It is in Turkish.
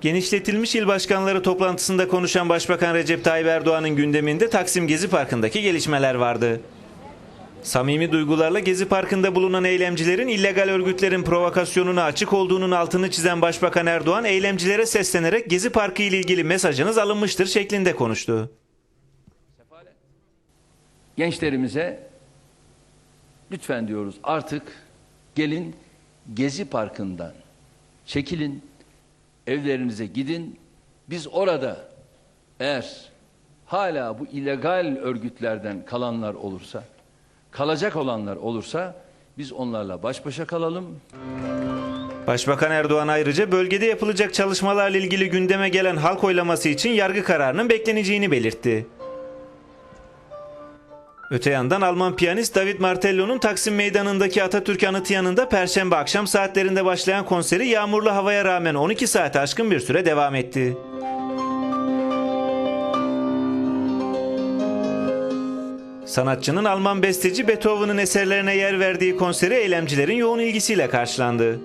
Genişletilmiş il başkanları toplantısında konuşan Başbakan Recep Tayyip Erdoğan'ın gündeminde Taksim Gezi Parkı'ndaki gelişmeler vardı. Samimi duygularla Gezi Parkı'nda bulunan eylemcilerin illegal örgütlerin provokasyonuna açık olduğunun altını çizen Başbakan Erdoğan eylemcilere seslenerek Gezi Parkı ile ilgili mesajınız alınmıştır şeklinde konuştu. gençlerimize lütfen diyoruz artık gelin Gezi Parkı'ndan çekilin, evlerinize gidin. Biz orada eğer hala bu illegal örgütlerden kalanlar olursa, kalacak olanlar olursa biz onlarla baş başa kalalım. Başbakan Erdoğan ayrıca bölgede yapılacak çalışmalarla ilgili gündeme gelen halk oylaması için yargı kararının bekleneceğini belirtti. Öte yandan Alman piyanist David Martello'nun Taksim Meydanı'ndaki Atatürk anıtı yanında Perşembe akşam saatlerinde başlayan konseri yağmurlu havaya rağmen 12 saate aşkın bir süre devam etti. Sanatçının Alman besteci Beethoven'ın eserlerine yer verdiği konseri eylemcilerin yoğun ilgisiyle karşılandı.